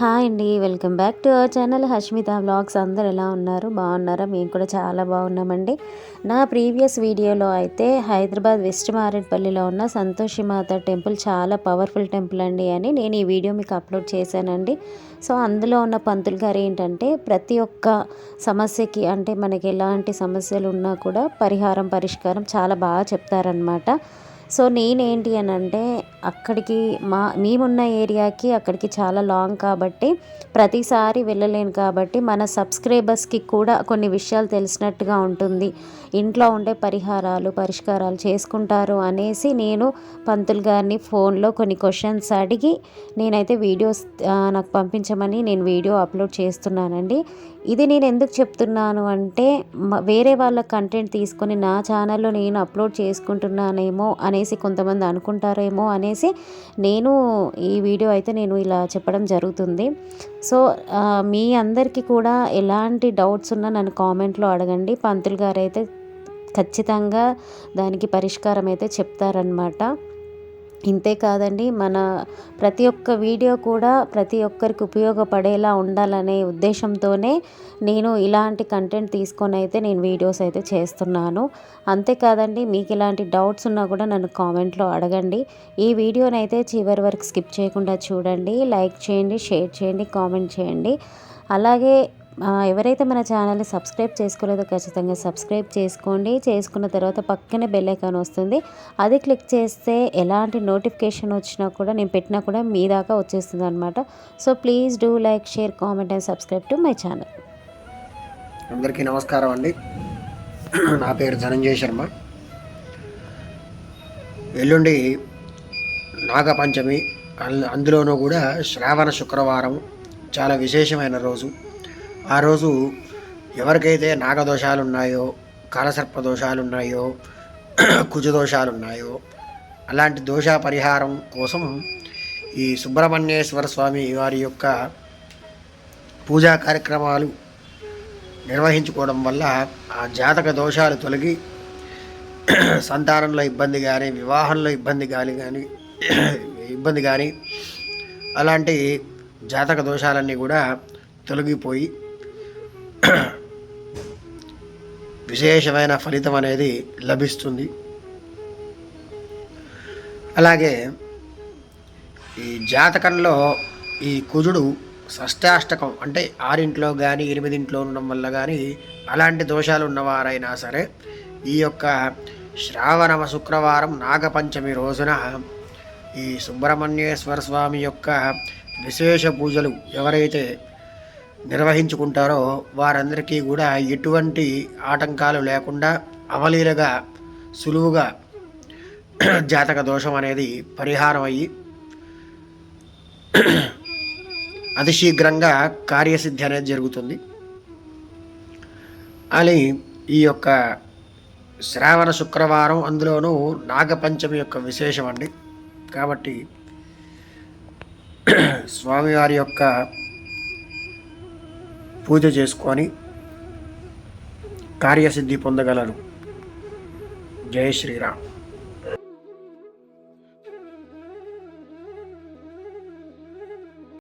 Hi అండి welcome back to our channel Hashmita vlogs అందరు ఎలా ఉన్నారు? బాగున్నారా? మేము కూడా చాలా బాగున్నామండి. నా ప్రీవియస్ వీడియోలో అయితే హైదరాబాద్ వెస్ట్ మారేడ్పల్లిలో ఉన్న సంతోషి మాత టెంపుల్ చాలా పవర్ఫుల్ టెంపుల్ అండి అని నేను ఈ వీడియో మీకు అప్లోడ్ చేశానండి. సో అందులో ఉన్న పంతులు గారు ఏంటంటే ప్రతి ఒక్క సమస్యకి అంటే మనకి ఎలాంటి సమస్యలు ఉన్నా కూడా పరిహారం పరిష్కారం చాలా బాగా చెప్తారనమాట సో నేనేంటి అని అంటే అక్కడికి మా మేమున్న ఏరియాకి అక్కడికి చాలా లాంగ్ కాబట్టి ప్రతిసారి వెళ్ళలేను కాబట్టి మన సబ్స్క్రైబర్స్కి కూడా కొన్ని విషయాలు తెలిసినట్టుగా ఉంటుంది. ఇంట్లో ఉండే పరిహారాలు పరిష్కారాలు చేసుకుంటారు అనేసి నేను పంతులు గారిని ఫోన్లో కొన్ని క్వశ్చన్స్ అడిగి నేనైతే వీడియోస్ నాకు పంపించమని నేను వీడియో అప్లోడ్ చేస్తున్నానండి. ఇది నేను ఎందుకు చెప్తున్నాను అంటే వేరే వాళ్ళ కంటెంట్ తీసుకొని నా ఛానల్లో నేను అప్లోడ్ చేసుకుంటున్నానేమో అనేసి కొంతమంది అనుకుంటారేమో అనేసి నేను ఈ వీడియో అయితే నేను ఇలా చెప్పడం జరుగుతుంది. సో మీ అందరికీ కూడా ఎలాంటి డౌట్స్ ఉన్నా నన్ను కామెంట్లో అడగండి. పంతులు గారు అయితే ఖచ్చితంగా దానికి పరిష్కారం అయితే చెప్తారనమాట ఇంతే కాదండి మన ప్రతి ఒక్క వీడియో కూడా ప్రతి ఒక్కరికి ఉపయోగపడేలా ఉండాలనే ఉద్దేశంతోనే నేను ఇలాంటి కంటెంట్ తీసుకొని అయితే నేను వీడియోస్ అయితే చేస్తున్నాను. అంతేకాదండి మీకు ఇలాంటి డౌట్స్ ఉన్నా కూడా నన్ను కామెంట్లో అడగండి. ఈ వీడియోనైతే చివరి వరకు స్కిప్ చేయకుండా చూడండి. లైక్ చేయండి షేర్ చేయండి కామెంట్ చేయండి. అలాగే ఎవరైతే మన ఛానల్ని సబ్స్క్రైబ్ చేసుకోలేదో ఖచ్చితంగా సబ్స్క్రైబ్ చేసుకోండి. చేసుకున్న తర్వాత పక్కనే బెల్ ఐకాన్ వస్తుంది. అది క్లిక్ చేస్తే ఎలాంటి నోటిఫికేషన్ వచ్చినా కూడా నేను పెట్టినా కూడా మీ దాకా వచ్చేస్తుంది అనమాట so please do like share comment and subscribe to my channel. అందరికీ నమస్కారం అండి. నా పేరు ధనంజయ శర్మ. ఎల్లుండి నాగపంచమి. అందులోనూ కూడా శ్రావణ శుక్రవారం చాలా విశేషమైన రోజు. ఆ రోజు ఎవరికైతే నాగదోషాలు ఉన్నాయో కాలసర్ప దోషాలు ఉన్నాయో కుజదోషాలు ఉన్నాయో అలాంటి దోష పరిహారం కోసం ఈ సుబ్రహ్మణ్యేశ్వర స్వామి వారి యొక్క పూజా కార్యక్రమాలు నిర్వహించుకోవడం వల్ల ఆ జాతక దోషాలు తొలగి సంతానంలో ఇబ్బంది కానీ వివాహంలో ఇబ్బంది కానీ కానీ ఇబ్బంది కానీ అలాంటి జాతక దోషాలన్నీ కూడా తొలగిపోయి విశేషమైన ఫలితం అనేది లభిస్తుంది. అలాగే ఈ జాతకంలో ఈ కుజుడు షష్టాష్టకం అంటే ఆరింట్లో కానీ ఎనిమిదింట్లో ఉండడం వల్ల కానీ అలాంటి దోషాలు ఉన్నవారైనా సరే ఈ యొక్క శ్రావణ శుక్రవారం నాగపంచమి రోజున ఈ సుబ్రహ్మణ్యేశ్వర స్వామి యొక్క విశేష పూజలు ఎవరైతే నిర్వహించుకుంటారో వారందరికీ కూడా ఎటువంటి ఆటంకాలు లేకుండా అవలీలగా సులువుగా జాతక దోషం అనేది పరిహారం అయ్యి అతిశీఘ్రంగా కార్యసిద్ధి అనేది జరుగుతుంది. అని ఈ యొక్క శ్రావణ శుక్రవారం అందులోనూ నాగపంచమి యొక్క విశేషం అండి. కాబట్టి స్వామివారి యొక్క పూజ చేసుకొని కార్యసిద్ధి పొందగలరు. జయ శ్రీరామ్.